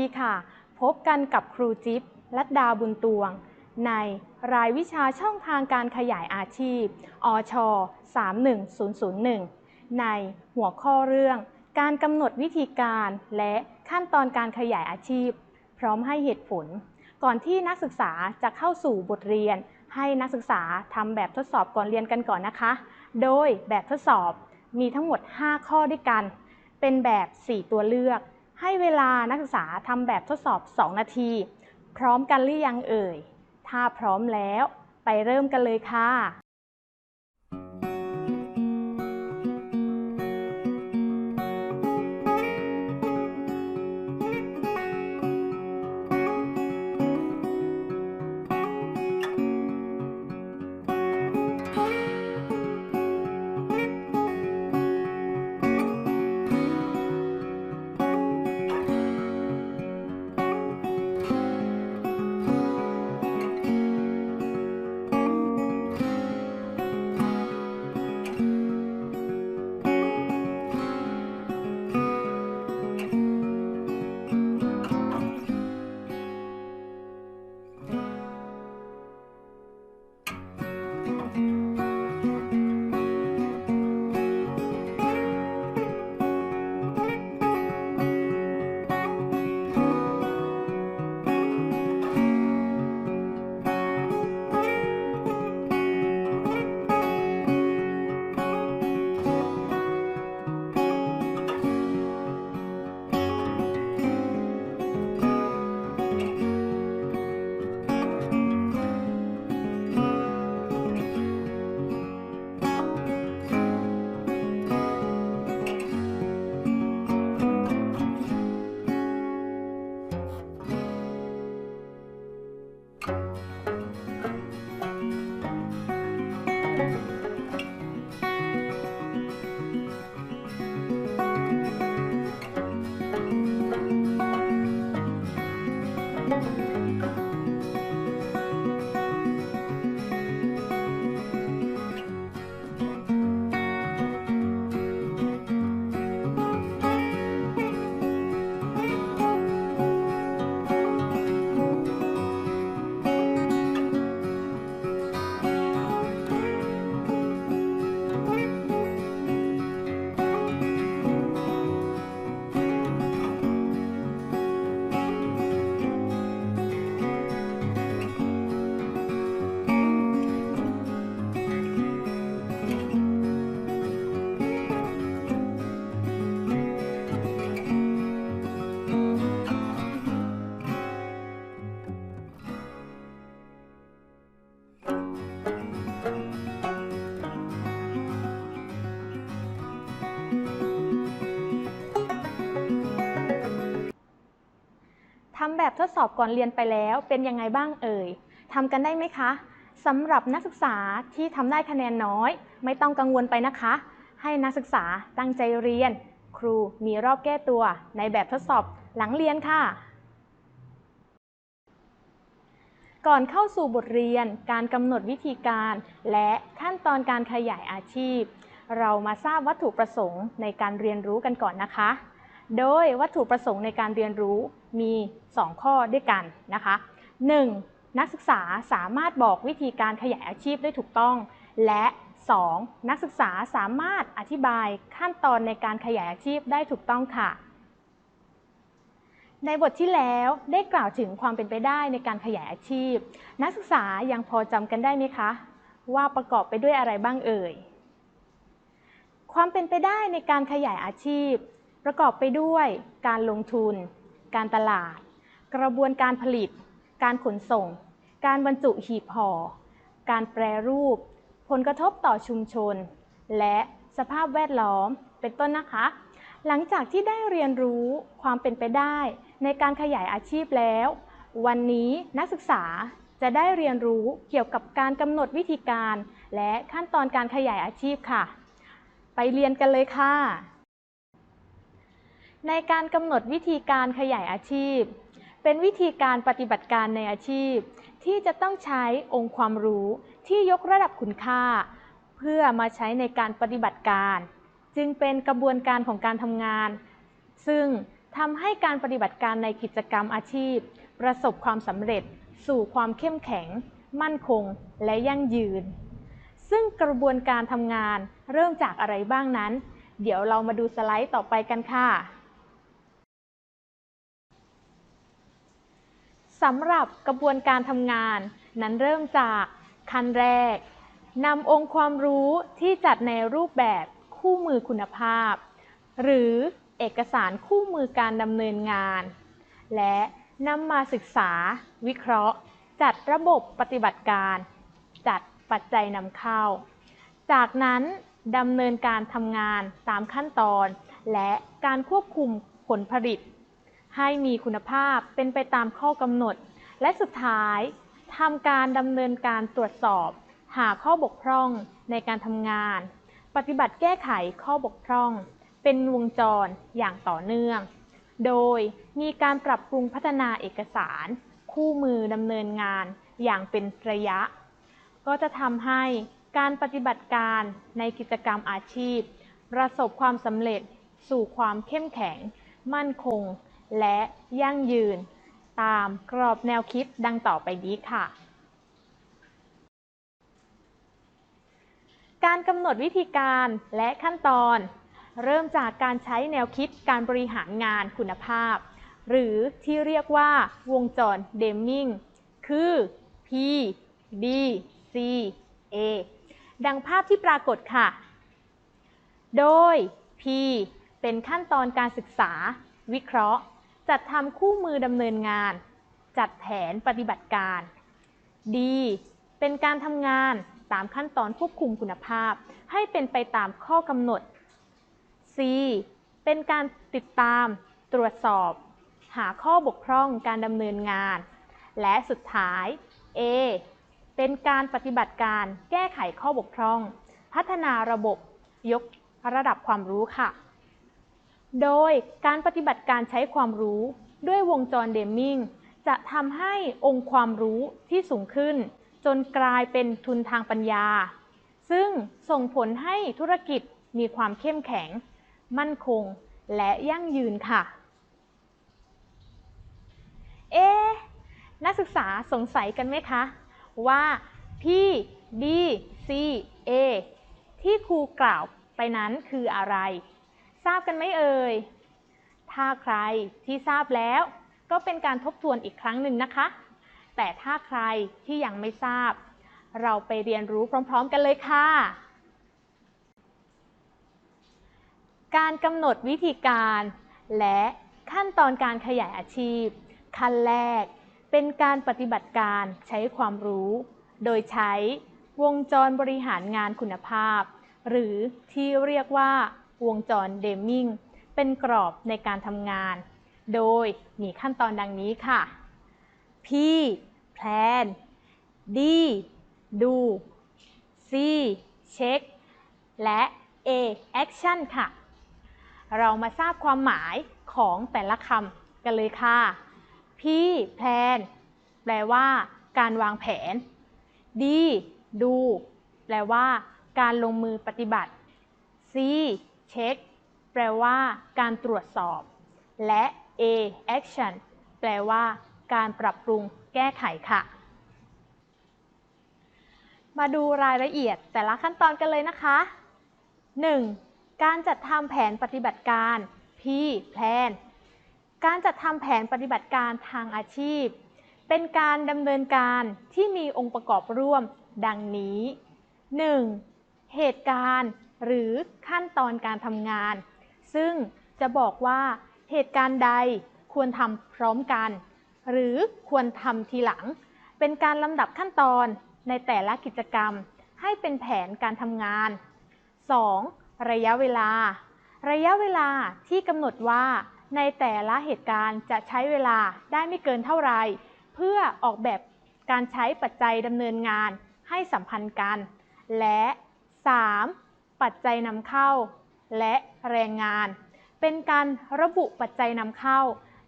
ดีค่ะ พบกันกับครูจิ๊บลัดดาบุญตวง ในรายวิชาช่องทางการขยายอาชีพ อช 31001 ในหัวข้อเรื่อง การกำหนดวิธีการและขั้นตอนการขยายอาชีพ พร้อมให้เหตุผล ก่อนที่นักศึกษาจะเข้าสู่บทเรียน ให้นักศึกษาทำแบบทดสอบก่อนเรียนกันก่อนนะคะ โดยแบบทดสอบมีทั้งหมด 5 ข้อด้วยกัน เป็นแบบ 4 ตัวเลือก ให้เวลานักศึกษาทำแบบทดสอบ 2 นาที พร้อมกันหรือยังเอ่ย ถ้าพร้อมแล้ว ไปเริ่มกันเลยค่ะ ท ทดสอบก่อนเรียนไปแล้วเป็นยังไงบ้างเอ่ยทำกันได้ไหมคะสำหรับนักศึกษาที่ทำได้คะแนนน้อย ไม่ต้องกังวลไปนะคะ ให้นักศึกษาตั้งใจเรียน ครูมีรอบแก้ตัว ในแบบทดสอบหลังเรียนค่ะ ก่อนเข้าสู่บทเรียนการกำหนดวิธีการ และขั้นตอนการขยายอาชีพ เรามาทราบวัตถุประสงค์ในการเรียนรู้กันก่อนนะคะ โดยวัตถุประสงค์ในการเรียนรู้มี 2 ข้อด้วยกันนะคะ 1. นักศึกษาสามารถบอกวิธีการขยายอาชีพได้ถูกต้อง และ 2. นักศึกษาสามารถอธิบายขั้นตอนในการขยายอาชีพได้ถูกต้องค่ะ ในบทที่แล้วได้กล่าวถึงความเป็นไปได้ในการขยายอาชีพ นักศึกษายังพอจำกันได้ไหมคะ ว่าประกอบไปด้วยอะไรบ้างเอ่ยความเป็นไปได้ในการขยายอาชีพ ประกอบไปด้วยการลงทุน การตลาด กระบวนการผลิต การขนส่ง การบรรจุหีบห่อ การแปรรูป ผลกระทบต่อชุมชน และสภาพแวดล้อม เป็นต้นนะคะ หลังจากที่ได้เรียนรู้ความเป็นไปได้ในการขยายอาชีพแล้ว วันนี้นักศึกษาจะได้เรียนรู้เกี่ยวกับการกำหนดวิธีการ และขั้นตอนการขยายอาชีพค่ะ ไปเรียนกันเลยค่ะ ในการกำหนดวิธีการขยายอาชีพ เป็นวิธีการปฏิบัติการในอาชีพ ที่จะต้องใช้องค์ความรู้ที่ยกระดับคุณค่า เพื่อมาใช้ในการปฏิบัติการ จึงเป็นกระบวนการของการทำงาน ซึ่งทำให้การปฏิบัติการในกิจกรรมอาชีพ ประสบความสำเร็จ สู่ความเข้มแข็ง มั่นคง และยั่งยืน ซึ่งกระบวนการทำงานเริ่มจากอะไรบ้างนั้น เดี๋ยวเรามาดูสไลด์ต่อไปกันค่ะ สำหรับกระบวนการทำงาน นั้นเริ่มจากขั้นแรกนำองค์ความรู้ที่จัดในรูปแบบคู่มือคุณภาพ หรือเอกสารคู่มือการดำเนินงาน และนำมาศึกษา วิเคราะห์ จัดระบบปฏิบัติการ จัดปัจจัยนำเข้า จากนั้นดำเนินการทำงานตามขั้นตอน และการควบคุมผลผลิต ให้มีคุณภาพเป็นไปตามข้อกำหนด และสุดท้ายทำการดำเนินการตรวจสอบ หาข้อบกพร่องในการทำงาน ปฏิบัติแก้ไขข้อบกพร่อง เป็นวงจรอย่างต่อเนื่อง โดยมีการปรับปรุงพัฒนาเอกสาร คู่มือดำเนินงานอย่างเป็นระยะ ก็จะทำให้การปฏิบัติการในกิจกรรมอาชีพ ประสบความสำเร็จสู่ความเข้มแข็ง มั่นคง และยั่งยืน ตามกรอบแนวคิดดังต่อไปนี้ค่ะ การกำหนดวิธีการและขั้นตอน เริ่มจากการใช้แนวคิดการบริหารงานคุณภาพ หรือที่เรียกว่าวงจรเดมมิงคือ P D C A ดังภาพที่ปรากฏค่ะ โดย P เป็นขั้นตอนการศึกษา วิเคราะห์ จัดทำคู่มือดำเนินงาน จัดแผนปฏิบัติการ D เป็นการทำงานตามขั้นตอนควบคุมคุณภาพ ให้เป็นไปตามข้อกำหนด C เป็นการติดตาม ตรวจสอบ หาข้อบกพร่องการดำเนินงาน และสุดท้าย A เป็นการปฏิบัติการแก้ไขข้อบกพร่อง พัฒนาระบบยกระดับความรู้ค่ะ โดยการปฏิบัติการใช้ความรู้ด้วยวงจรเดมมิงจะทำให้องค์ความรู้ที่สูงขึ้น จนกลายเป็นทุนทางปัญญา ซึ่งส่งผลให้ธุรกิจมีความเข้มแข็ง มั่นคง และยั่งยืนค่ะ เอ๊นักศึกษาสงสัยกันไหมคะ ว่า P D C A ที่ครูกล่าวไปนั้นคืออะไร ทราบกันไหมเอ่ย ถ้าใครที่ทราบแล้วก็เป็นการทบทวนอีกครั้งหนึ่งนะคะ แต่ถ้าใครที่ยังไม่ทราบ เราไปเรียนรู้พร้อม ๆ กันเลยค่ะ การกำหนดวิธีการ และขั้นตอนการขยายอาชีพ ขั้นแรกเป็นการปฏิบัติการใช้ความรู้ โดยใช้วงจรบริหารงานคุณภาพ หรือที่เรียกว่า วงจรเดมมิงเป็นกรอบในการทำงาน โดยมีขั้นตอนดังนี้ค่ะ P plan D ดู C เช็คและ A action ค่ะ เรามาทราบความหมายของแต่ละคำกันเลยค่ะ P plan แปลว่าการวางแผน D ดูแปลว่าการลงมือปฏิบัติ C เช็คแปลว่าการตรวจสอบ และ A action แปลว่า การปรับปรุงแก้ไขค่ะ มาดูรายละเอียดแต่ละขั้นตอนกันเลยนะคะ 1. การจัดทำแผนปฏิบัติการ P plan การจัดทำแผนปฏิบัติการทางอาชีพ เป็นการดำเนินการที่มีองค์ประกอบร่วม ดังนี้ 1. เหตุการณ์ หรือขั้นตอนการทำงาน ซึ่งจะบอกว่าเหตุการณ์ใดควรทำพร้อมกัน หรือควรทำทีหลัง เป็นการลำดับขั้นตอนในแต่ละกิจกรรม ให้เป็นแผนการทำงาน 2. ระยะเวลา ระยะเวลาที่กำหนดว่าในแต่ละเหตุการณ์จะใช้เวลาได้ไม่เกินเท่าไหร่เพื่อออกแบบการใช้ปัจจัยดำเนินงานให้สัมพันธ์กัน และ 3. ปัจจัยนำเข้า และแรงงาน เป็นการระบุปัจจัยนำเข้า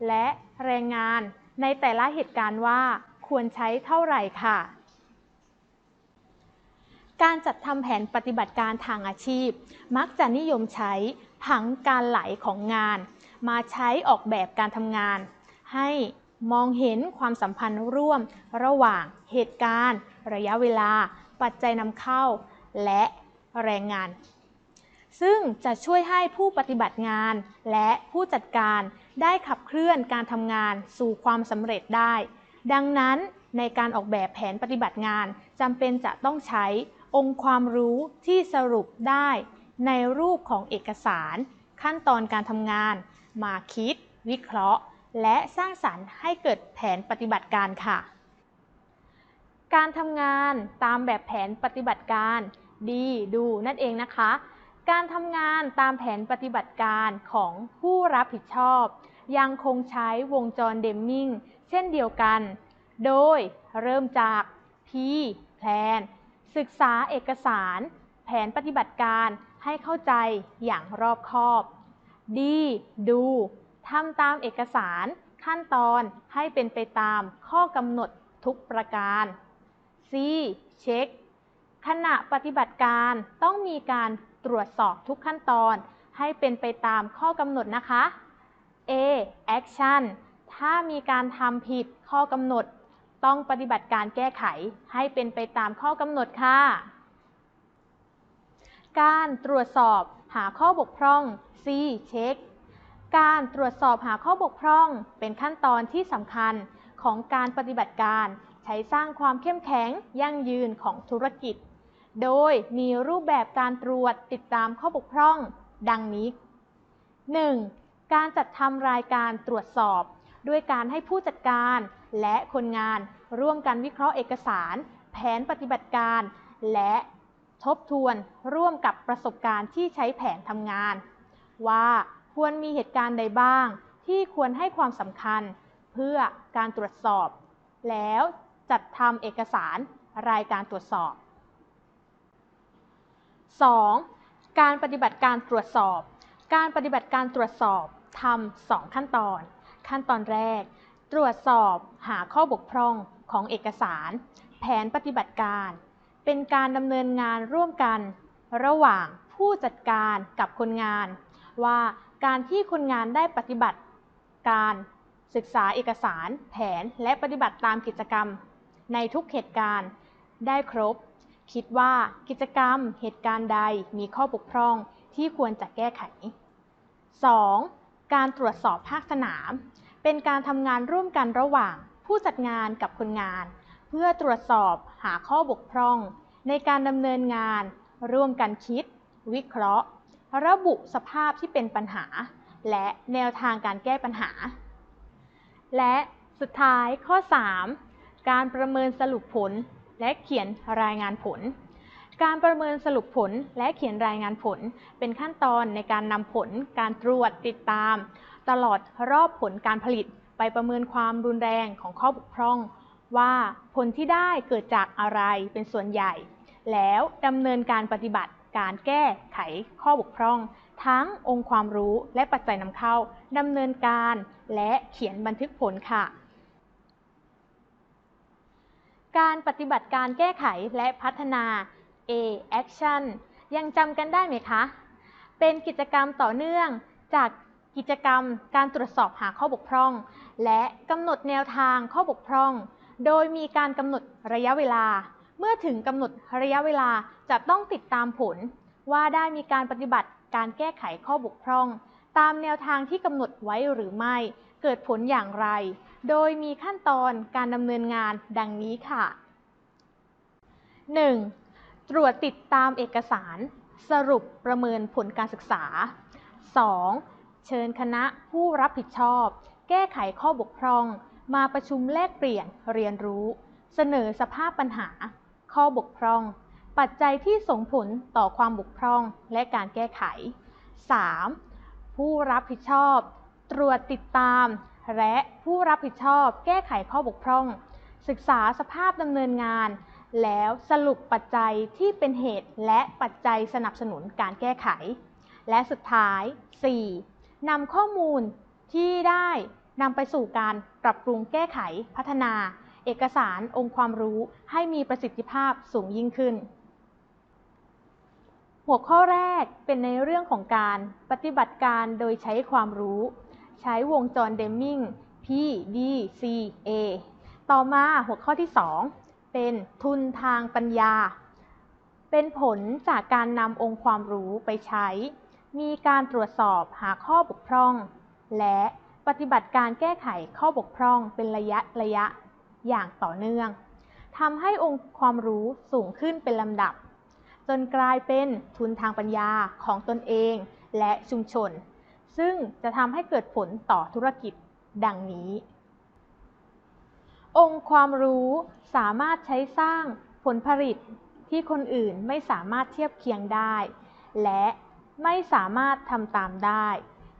และแรงงานในแต่ละเหตุการณ์ว่าควรใช้เท่าไหร่ค่ะ การจัดทำแผนปฏิบัติการทางอาชีพ มักจะนิยมใช้ผังการไหลของงาน มาใช้ออกแบบการทำงาน ให้มองเห็นความสัมพันธ์ร่วม ระหว่างเหตุการณ์ ระยะเวลา ปัจจัยนำเข้า และ แรงงาน ซึ่งจะช่วยให้ผู้ปฏิบัติงานและผู้จัดการได้ขับเคลื่อนการทำงานสู่ความสำเร็จได้ ดังนั้นในการออกแบบแผนปฏิบัติงานจำเป็นจะต้องใช้องค์ความรู้ที่สรุปได้ในรูปของเอกสาร ขั้นตอนการทำงาน มาคิด วิเคราะห์ และสร้างสรรค์ให้เกิดแผนปฏิบัติการค่ะ การทำงานตามแบบแผนปฏิบัติการ ดีดูนั่นเองนะคะ การทำงานตามแผนปฏิบัติการของผู้รับผิดชอบ ยังคงใช้วงจรเดมมิงเช่นเดียวกัน โดยเริ่มจาก P แพลนศึกษาเอกสาร แผนปฏิบัติการให้เข้าใจอย่างรอบคอบ D ดูทำตามเอกสารขั้นตอนให้เป็นไปตามข้อกำหนดทุกประการ C เช็ค ขณะปฏิบัติการต้องมีการตรวจสอบทุกขั้นตอนให้เป็นไปตามข้อกำหนดนะคะ A action ถ้ามีการทำผิดข้อกำหนด ต้องปฏิบัติการแก้ไขให้เป็นไปตามข้อกำหนดค่ะ การตรวจสอบหาข้อบกพร่อง C เช็คการตรวจสอบหาข้อบกพร่องเป็นขั้นตอนที่สำคัญของการปฏิบัติการ ใช้สร้างความเข้มแข็งยั่งยืนของธุรกิจ โดยมีรูปแบบการตรวจติดตามข้อบกพร่อง ดังนี้ 1. การจัดทำรายการตรวจสอบ ด้วยการให้ผู้จัดการและคนงานร่วมกันวิเคราะห์เอกสาร แผนปฏิบัติการ และทบทวนร่วมกับประสบการณ์ที่ใช้แผนทำงาน ว่าควรมีเหตุการณ์ใดบ้าง ที่ควรให้ความสำคัญ เพื่อการตรวจสอบ แล้วจัดทำเอกสารรายการตรวจสอบ 2. การปฏิบัติการตรวจสอบ การปฏิบัติการตรวจสอบทำสองขั้นตอน ขั้นตอนแรก ตรวจสอบหาข้อบกพร่องของเอกสาร แผนปฏิบัติการ เป็นการดำเนินงานร่วมกัน ระหว่างผู้จัดการกับคนงาน ว่าการที่คนงานได้ปฏิบัติการศึกษาเอกสาร แผนและปฏิบัติตามกิจกรรม ในทุกเหตุการณ์ได้ครบ คิดว่ากิจกรรมเหตุการณ์ใดมีข้อบกพร่องที่ควรจะแก้ไข 2. การตรวจสอบภาคสนาม เป็นการทำงานร่วมกันระหว่างผู้จัดงานกับคนงาน เพื่อตรวจสอบหาข้อบกพร่อง ในการดำเนินงาน ร่วมกันคิด วิเคราะห์ ระบุสภาพที่เป็นปัญหา และแนวทางการแก้ปัญหา และสุดท้ายข้อ 3 การประเมินสรุปผล และเขียนรายงานผล การประเมินสรุปผลและเขียนรายงานผล เป็นขั้นตอนในการนำผล การตรวจติดตาม ตลอดรอบผลการผลิตไปประเมินความรุนแรงของข้อบกพร่อง ว่าผลที่ได้เกิดจากอะไรเป็นส่วนใหญ่ แล้วดำเนินการปฏิบัติการแก้ไขข้อบกพร่อง ทั้งองค์ความรู้และปัจจัยนำเข้าดำเนินการและเขียนบันทึกผลค่ะ การปฏิบัติการแก้ไขและพัฒนา A Action ยังจำกันได้ไหมคะ เป็นกิจกรรมต่อเนื่องจากกิจกรรมการตรวจสอบหาข้อบกพร่อง และกำหนดแนวทางข้อบกพร่อง โดยมีการกำหนดระยะเวลา เมื่อถึงกำหนดระยะเวลาจะต้องติดตามผล ว่าได้มีการปฏิบัติการแก้ไขข้อบกพร่อง ตามแนวทางที่กำหนดไว้หรือไม่ เกิดผลอย่างไร โดยมีขั้นตอนการดำเนินงานดังนี้ค่ะ 1. ตรวจติดตามเอกสาร สรุปประเมินผลการศึกษา 2. เชิญคณะผู้รับผิดชอบ แก้ไขข้อบกพร่อง มาประชุมแลกเปลี่ยนเรียนรู้ เสนอสภาพปัญหา ข้อบกพร่อง ปัจจัยที่ส่งผลต่อความบกพร่องและการแก้ไข 3. ผู้รับผิดชอบ ตรวจติดตาม และผู้รับผิดชอบแก้ไขข้อบกพร่อง ศึกษาสภาพดำเนินงาน แล้วสรุปปัจจัยที่เป็นเหตุและปัจจัยสนับสนุนการแก้ไข และสุดท้าย 4. นำข้อมูลที่ได้นำไปสู่การปรับปรุงแก้ไขพัฒนา เอกสารองค์ความรู้ให้มีประสิทธิภาพสูงยิ่งขึ้น หัวข้อแรกเป็นในเรื่องของการปฏิบัติการโดยใช้ความรู้ ใช้วงจรเดมมิง P D C A ต่อมาหัวข้อที่ 2 เป็นทุนทางปัญญา เป็นผลจากการนำองค์ความรู้ไปใช้ มีการตรวจสอบหาข้อบกพร่อง และปฏิบัติการแก้ไขข้อบกพร่องเป็นระยะระยะอย่างต่อเนื่องทำให้องค์ความรู้สูงขึ้นเป็นลำดับ จนกลายเป็นทุนทางปัญญาของตนเองและชุมชน ซึ่งจะทำให้เกิดผลต่อธุรกิจดังนี้ องค์ความรู้สามารถใช้สร้างผลผลิตที่คนอื่นไม่สามารถเทียบเคียงได้ และไม่สามารถทำตามได้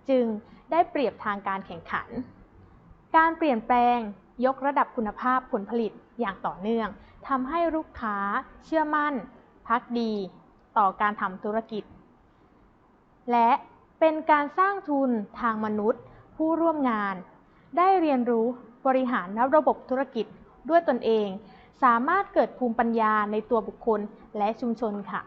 จึงได้เปรียบทางการแข่งขัน การเปลี่ยนแปลงยกระดับคุณภาพผลผลิตอย่างต่อเนื่องทำให้ลูกค้าเชื่อมั่น พักดี ต่อการทำธุรกิจ และ เป็นการสร้างทุนทางมนุษย์ ผู้ร่วมงาน ได้เรียนรู้บริหารระบบธุรกิจด้วยตนเอง สามารถเกิดภูมิปัญญาในตัวบุคคลและชุมชนค่ะ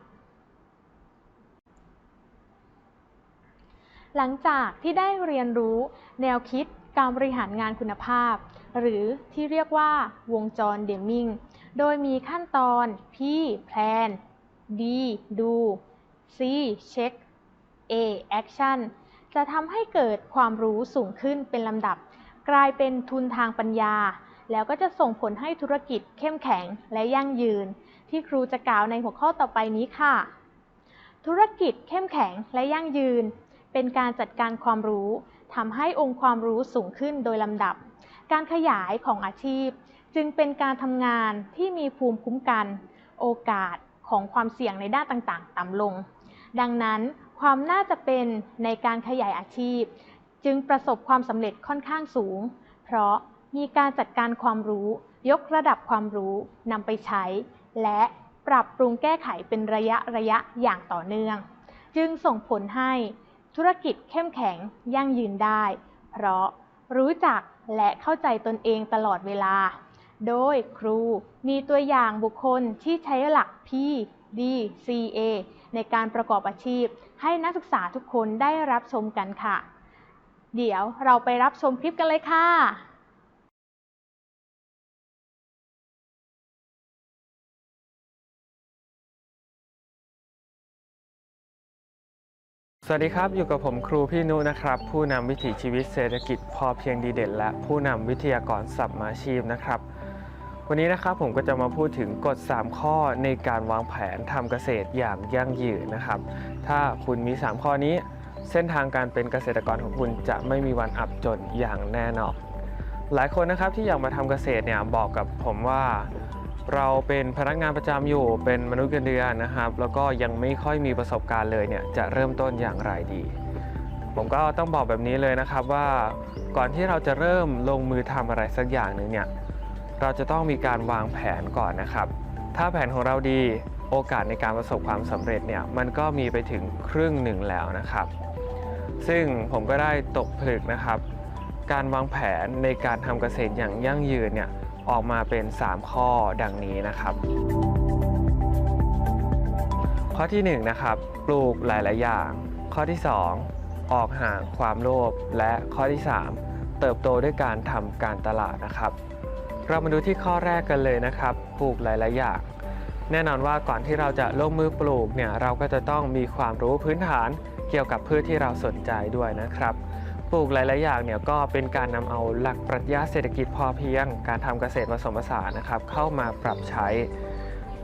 หลังจากที่ได้เรียนรู้แนวคิดการบริหารงานคุณภาพ หรือที่เรียกว่าวงจรเดมมิงโดยมีขั้นตอน P plan D do C check A action จะทำให้เกิดความรู้สูงขึ้นเป็นลำดับ กลายเป็นทุนทางปัญญา แล้วก็จะส่งผลให้ธุรกิจเข้มแข็งและยั่งยืน ที่ครูจะกล่าวในหัวข้อต่อไปนี้ค่ะ ธุรกิจเข้มแข็งและยั่งยืน เป็นการจัดการความรู้ทำให้องค์ความรู้สูงขึ้นโดยลำดับ การขยายของอาชีพ จึงเป็นการทำงานที่มีภูมิคุ้มกัน โอกาสของความเสี่ยงในด้านต่างๆ ต่ำลง ดังนั้น ความน่าจะเป็นในการขยายอาชีพ จึงประสบความสำเร็จค่อนข้างสูง เพราะมีการจัดการความรู้ ยกระดับความรู้นำไปใช้ และปรับปรุงแก้ไขเป็นระยะระยะอย่างต่อเนื่อง จึงส่งผลให้ธุรกิจเข้มแข็งยั่งยืนได้ เพราะรู้จักและเข้าใจตนเองตลอดเวลา โดยครูมีตัวอย่างบุคคลที่ใช้หลัก P D C A ในการประกอบอาชีพ ให้นักศึกษาทุกคนได้รับชมกันค่ะ เดี๋ยวเราไปรับชมคลิปกันเลยค่ะสวัสดีครับ อยู่กับผมครูพี่นุนะครับ ผู้นำวิถีชีวิตเศรษฐกิจพอเพียงดีเด่น และผู้นำวิทยากรสัมมาชีพนะครับ วันนี้นะครับผมก็จะมาพูดถึงกฎ 3 ข้อในการวางแผนทำเกษตรอย่างยั่งยืนนะครับ ถ้าคุณมี 3 ข้อนี้ เส้นทางการเป็นเกษตรกรของคุณจะไม่มีวันอับจนอย่างแน่นอน หลายคนนะครับที่อยากมาทำเกษตรเนี่ยบอกกับผมว่าเราเป็นพนักงานประจำอยู่เป็นมนุษย์เงินเดือนนะครับ แล้วก็ยังไม่ค่อยมีประสบการณ์เลยเนี่ยจะเริ่มต้นอย่างไรดี ผมก็ต้องบอกแบบนี้เลยนะครับว่าก่อนที่เราจะเริ่มลงมือทำอะไรสักอย่างหนึ่งเนี่ย เราจะต้องมีการวางแผนก่อนนะครับ ถ้าแผนของเราดีโอกาสในการประสบความสำเร็จเนี่ยมันก็มีไปถึงครึ่งหนึ่งแล้วนะครับ ซึ่งผมก็ได้ตกผลึกนะครับ การวางแผนในการทำเกษตรอย่างยั่งยืนเนี่ยออกมาเป็น 3 ข้อดังนี้นะครับ ข้อที่1นะครับปลูกหลาย ๆ อย่าง ข้อที่ 2 ออกห่างความโลภและข้อที่ 3 เติบโตด้วยการทำการตลาดนะครับ เรามาดูที่ข้อแรกกันเลยนะครับ ปลูกหลาย ๆ อย่าง แน่นอนว่าก่อนที่เราจะลงมือปลูกเนี่ยเราก็จะต้องมีความรู้พื้นฐานเกี่ยวกับพืชที่เราสนใจด้วยนะครับ ปลูกหลาย ๆ อย่างเนี่ยก็เป็นการนำเอาหลักปรัชญาเศรษฐกิจพอเพียง การทำเกษตรผสมผสานนะครับ เข้ามาปรับใช้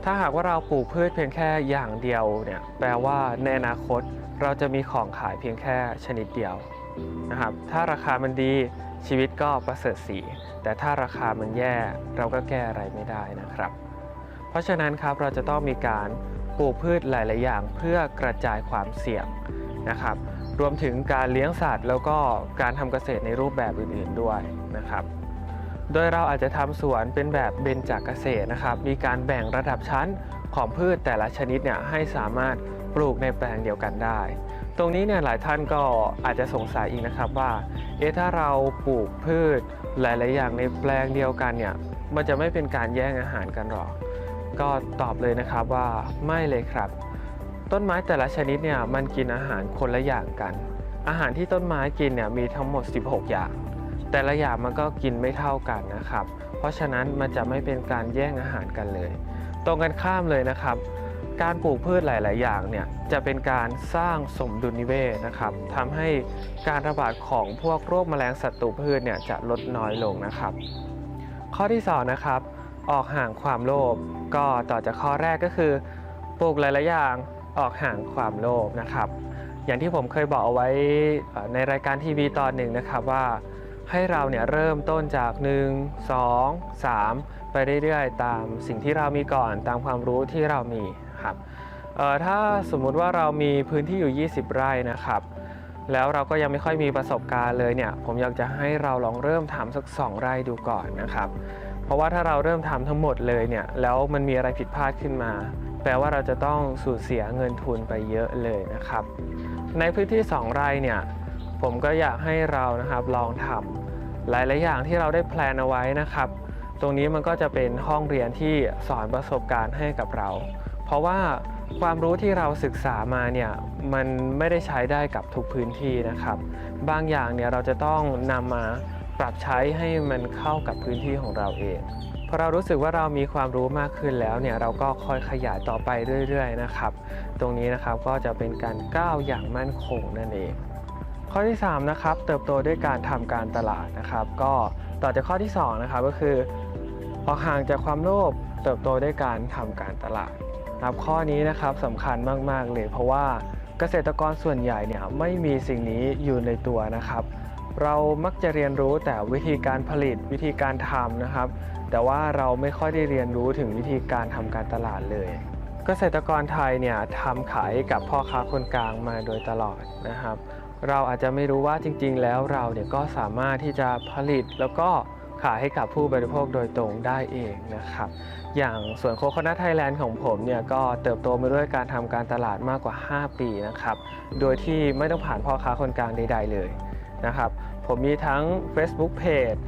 ถ้าหากว่าเราปลูกพืชเพียงแค่อย่างเดียวเนี่ยแปลว่าในอนาคตเราจะมีของขายเพียงแค่ชนิดเดียวนะครับ ถ้าราคามันดี ชีวิตก็ประเสริฐสี แต่ถ้าราคามันแย่เราก็แก้อะไรไม่ได้นะครับ เพราะฉะนั้นครับเราจะต้องมีการปลูกพืชหลาย ๆ อย่างเพื่อกระจายความเสี่ยงนะครับ รวมถึงการเลี้ยงสัตว์ แล้วก็การทำเกษตรในรูปแบบอื่น ๆ ด้วยนะครับ โดยเราอาจจะทำสวนเป็นแบบเบญจกเกษตรนะครับ มีการแบ่งระดับชั้นของพืชแต่ละชนิดเนี่ยให้สามารถปลูกในแปลงเดียวกันได้ ตรงนี้เนี่ยหลายท่านก็อาจจะสงสัยอีกนะครับว่า เอ๊ะถ้าเราปลูกพืชหลาย ๆ อย่างในแปลงเดียวกันเนี่ย มันจะไม่เป็นการแย่งอาหารกันหรอ ก็ตอบเลยนะครับว่าไม่เลยครับ ต้นไม้แต่ละชนิดเนี่ยมันกินอาหารคนละอย่างกัน อาหารที่ต้นไม้กินเนี่ยมีทั้งหมด 16 อย่าง แต่ละอย่างมันก็กินไม่เท่ากันนะครับ เพราะฉะนั้นมันจะไม่เป็นการแย่งอาหารกันเลย ตรงกันข้ามเลยนะครับ การปลูกพืชหลาย ๆ อย่างเนี่ยจะเป็นการสร้างสมดุลนิเวศนะครับทำให้การระบาดของพวกโรคแมลงศัตรูพืชเนี่ยจะลดน้อยลงนะครับ ข้อที่สองนะครับออกห่างความโลภก็ต่อจากข้อแรกก็คือปลูกหลาย ๆ อย่างออกห่างความโลภนะครับ อย่างที่ผมเคยบอกเอาไว้ในรายการทีวีตอนหนึ่งนะครับว่าให้เราเนี่ยเริ่มต้นจาก 1 2 3 ไปเรื่อย ๆ ตามสิ่งที่เรามีก่อนตามความรู้ที่เรามี ถ้าสมมุติว่าเรามีพื้นที่อยู่ 20 ไร่นะครับ แล้วเราก็ยังไม่ค่อยมีประสบการณ์เลยเนี่ย ผมอยากจะให้เราลองเริ่มทำสัก 2 ไร่ดูก่อนนะครับ เพราะว่าถ้าเราเริ่มทำทั้งหมดเลยเนี่ย แล้วมันมีอะไรผิดพลาดขึ้นมา แปลว่าเราจะต้องสูญเสียเงินทุนไปเยอะเลยนะครับ ในพื้นที่ 2 ไร่เนี่ย ผมก็อยากให้เรานะครับลองทำหลายๆอย่างที่เราได้แพลนเอาไว้นะครับ ตรงนี้มันก็จะเป็นห้องเรียนที่สอนประสบการณ์ให้กับเรา เพราะว่า ความรู้ที่เราศึกษามาเนี่ยมันไม่ได้ใช้ได้กับทุกพื้นที่นะครับ บางอย่างเนี่ยเราจะต้องนำมาปรับใช้ให้มันเข้ากับพื้นที่ของเราเองพอเรารู้สึกว่าเรามีความรู้มากขึ้นแล้วเนี่ยเราก็ค่อยขยายต่อไปเรื่อยๆนะครับ ตรงนี้นะครับก็จะเป็นการก้าวอย่างมั่นคงนั่นเอง ข้อที่ 3 นะครับ เติบโตด้วยการทำการตลาดนะครับ ก็ต่อจากข้อที่ 2 นะครับก็คือออกห่างจากความโลภเติบโตด้วยการทำการตลาด ครับข้อนี้นะครับสำคัญมาก ๆ เลย เพราะว่าเกษตรกรส่วนใหญ่เนี่ยไม่มีสิ่งนี้อยู่ในตัวนะครับ เรามักจะเรียนรู้แต่วิธีการผลิตวิธีการทำนะครับ แต่ว่าเราไม่ค่อยได้เรียนรู้ถึงวิธีการทำการตลาดเลย เกษตรกรไทยเนี่ยทำขายกับพ่อค้าคนกลางมาโดยตลอดนะครับ เราอาจจะไม่รู้ว่าจริง ๆ แล้วเราเนี่ยก็สามารถที่จะผลิตแล้วก็ ขายให้กับผู้บริโภคโดยตรงได้เองนะครับ อย่างสวนโคโคนัทไทยแลนด์ของผมเนี่ยก็เติบโตมาด้วยการทำการตลาดมากกว่า 5 ปีนะครับ โดยที่ไม่ต้องผ่านพ่อค้าคนกลางใดๆเลยนะครับ ผมมีทั้ง Facebook Page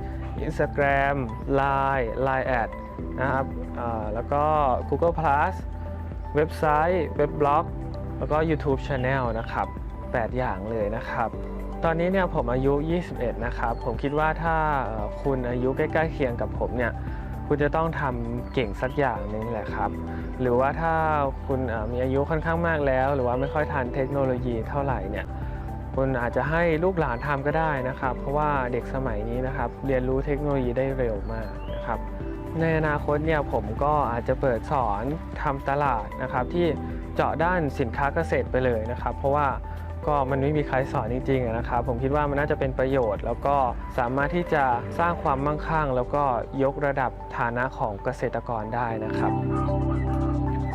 Instagram Line Line Ad นะครับแล้วก็ Google Plus เว็บไซต์ เว็บบล็อก แล้วก็ YouTube Channel นะครับ 8 อย่างเลยนะครับ ตอนนี้เนี่ยผมอายุ 21 นะครับ ผมคิดว่าถ้าคุณอายุใกล้ๆเคียงกับผมเนี่ย คุณจะต้องทำเก่งสักอย่างนึงแหละครับ หรือว่าถ้าคุณมีอายุค่อนข้างมากแล้ว หรือว่าไม่ค่อยทันเทคโนโลยีเท่าไหร่เนี่ย คุณอาจจะให้ลูกหลานทำก็ได้นะครับ เพราะว่าเด็กสมัยนี้นะครับ เรียนรู้เทคโนโลยีได้เร็วมากนะครับ ในอนาคตเนี่ยผมก็อาจจะเปิดสอนทำตลาดนะครับที่เจาะด้านสินค้าเกษตรไปเลยนะครับ เพราะว่า ก็มันไม่มีใครสอนจริงๆนะครับผมคิดว่ามันน่าจะเป็นประโยชน์ แล้วก็สามารถที่จะสร้างความมั่งคั่ง แล้วก็ยกระดับฐานะของเกษตรกรได้นะครับ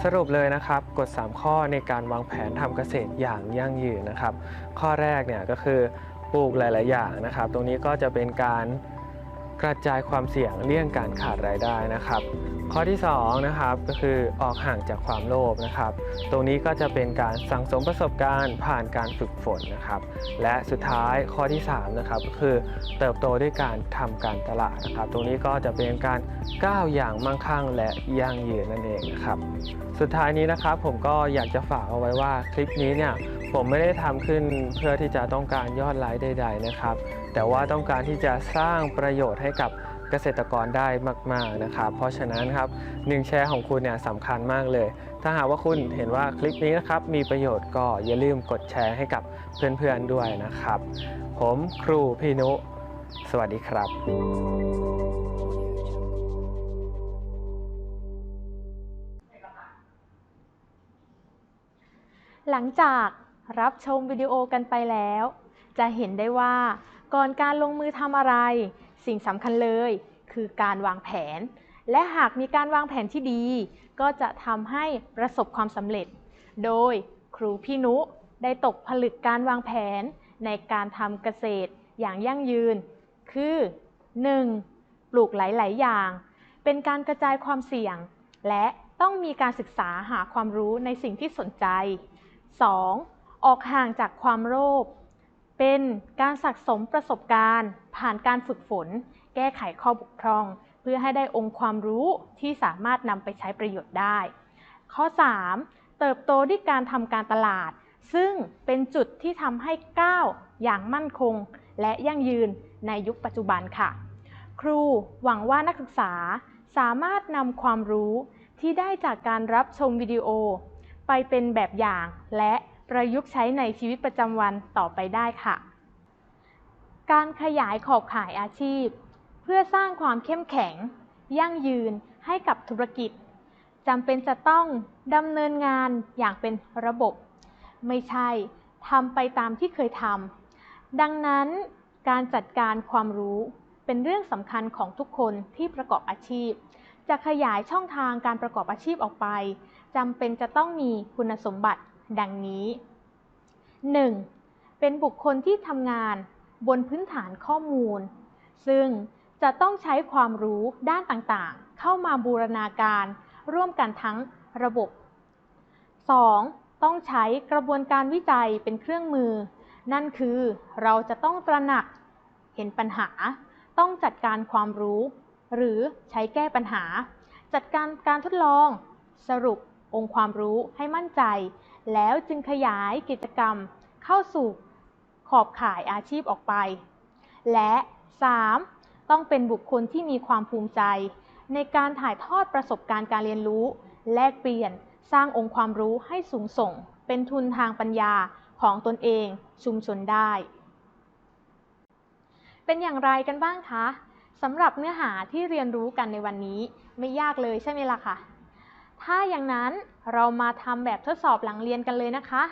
สรุปเลยนะครับกฎ 3 ข้อในการวางแผนทำเกษตรอย่างยั่งยืนนะครับ ข้อแรกเนี่ยก็คือปลูกหลาย ๆ อย่างนะครับ ตรงนี้ก็จะเป็นการ กระจายความเสี่ยงเลี่ยงการขาดรายได้นะครับ ข้อที่2นะครับก็คือออกห่างจากความโลภนะครับ ตรงนี้ก็จะเป็นการสั่งสมประสบการณ์ผ่านการฝึกฝนนะครับ และสุดท้ายข้อที่3นะครับก็คือเติบโตด้วยการทำการตลาดนะครับ ตรงนี้ก็จะเป็นการก้าวอย่างมั่งคั่ง และยั่งยืนนั่นเองนะครับ สุดท้ายนี้นะครับผมก็อยากจะฝากเอาไว้ว่าคลิปนี้เนี่ย ผมไม่ได้ทำขึ้นเพื่อที่จะต้องการยอดไลค์ใด ๆนะครับ แต่ว่าต้องการที่จะสร้างประโยชน์ให้กับเกษตรกรได้มาก ๆนะครับ เพราะฉะนั้นครับหนึ่งแชร์ของคุณเนี่ยสำคัญมากเลย ถ้าหากว่าคุณเห็นว่าคลิปนี้นะครับมีประโยชน์ก็อย่าลืมกดแชร์ให้กับเพื่อนๆด้วยนะครับ ผมครูพี่นุ สวัสดีครับหลังจาก รับชมวิดีโอกันไปแล้ว จะเห็นได้ว่าก่อนการลงมือทำอะไร สิ่งสำคัญเลย คือการวางแผน และหากมีการวางแผนที่ดี ก็จะทำให้ประสบความสำเร็จ โดยครูพี่นุได้ตกผลึกการวางแผนในการทำเกษตรอย่างยั่งยืน คือ 1. ปลูกหลาย ๆ อย่าง เป็นการกระจายความเสี่ยง และต้องมีการศึกษาหาความรู้ในสิ่งที่สนใจ 2. ออกห่างจากความโลภเป็นการสะสมประสบการณ์ ผ่านการฝึกฝน แก้ไขข้อบกพร่อง เพื่อให้ได้องค์ความรู้ที่สามารถนำไปใช้ประโยชน์ได้ ข้อ 3. เติบโตด้วยการทำการตลาด ซึ่งเป็นจุดที่ทำให้ก้าวอย่างมั่นคง และยั่งยืนในยุคปัจจุบันค่ะ ครูหวังว่านักศึกษาสามารถนำความรู้ที่ได้จากการรับชมวิดีโอ ไปเป็นแบบอย่างและ ประยุกต์ใช้ในชีวิตประจำวันต่อไปได้ค่ะ การขยายขอบข่ายอาชีพ เพื่อสร้างความเข้มแข็ง ยั่งยืนให้กับธุรกิจจำเป็นจะต้องดำเนินงานอย่างเป็นระบบ ไม่ใช่ทำไปตามที่เคยทำดังนั้นการจัดการความรู้เป็นเรื่องสำคัญของทุกคนที่ประกอบอาชีพ จะขยายช่องทางการประกอบอาชีพออกไปจำเป็นจะต้องมีคุณสมบัติ ดังนี้ 1. เป็นบุคคลที่ทำงานบนพื้นฐานข้อมูล ซึ่งจะต้องใช้ความรู้ด้านต่างๆ เข้ามาบูรณาการร่วมกันทั้งระบบ 2. ต้องใช้กระบวนการวิจัยเป็นเครื่องมือ นั่นคือเราจะต้องตระหนัก เห็นปัญหา ต้องจัดการความรู้ หรือใช้แก้ปัญหา จัดการการทดลอง สรุปองค์ความรู้ให้มั่นใจ แล้วจึงขยายกิจกรรมเข้าสู่ขอบข่ายอาชีพออกไป และ 3. ต้องเป็นบุคคลที่มีความภูมิใจ ในการถ่ายทอดประสบการณ์การเรียนรู้ แลกเปลี่ยนสร้างองค์ความรู้ให้สูงส่ง เป็นทุนทางปัญญาของตนเองชุมชนได้ เป็นอย่างไรกันบ้างคะสำหรับเนื้อหาที่เรียนรู้กันในวันนี้ไม่ยากเลยใช่ไหมล่ะคะ ถ้าอย่างนั้นเรามาทำแบบทดสอบหลังเรียนกันเลยนะคะ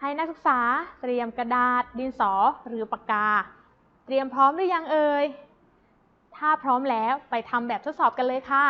ให้นักศึกษาเตรียมกระดาษ ดินสอหรือปากกา เตรียมพร้อมหรือยังเอ่ย ถ้าพร้อมแล้วไปทำแบบทดสอบกันเลยค่ะ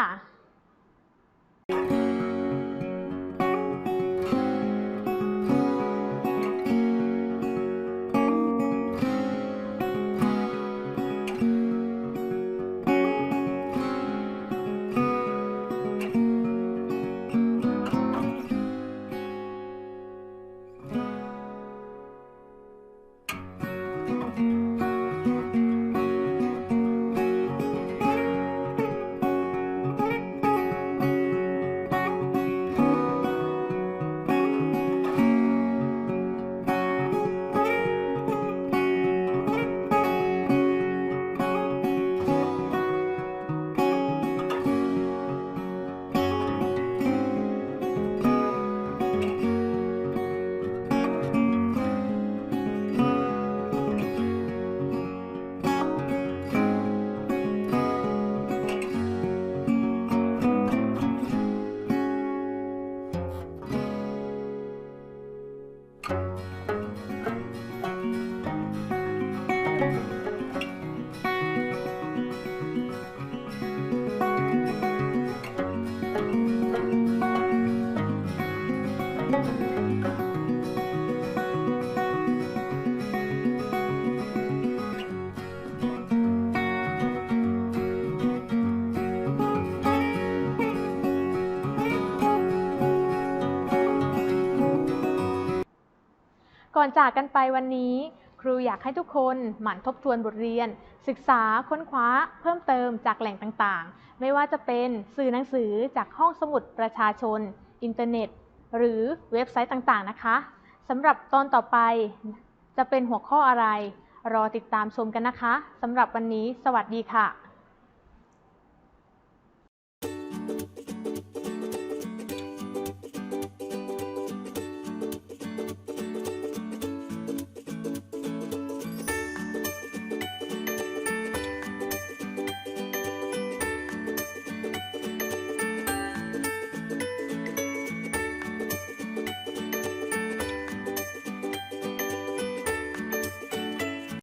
ก่อนจากกันไปวันนี้ ครูอยากให้ทุกคนหมั่นทบทวนบทเรียน ศึกษาค้นคว้าเพิ่มเติมจากแหล่งต่างๆ ไม่ว่าจะเป็นสื่อหนังสือจากห้องสมุดประชาชน อินเทอร์เน็ต หรือเว็บไซต์ต่างๆนะคะสำหรับตอนต่อไปจะเป็นหัวข้ออะไร รอติดตามชมกันนะคะสำหรับวันนี้ สวัสดีค่ะ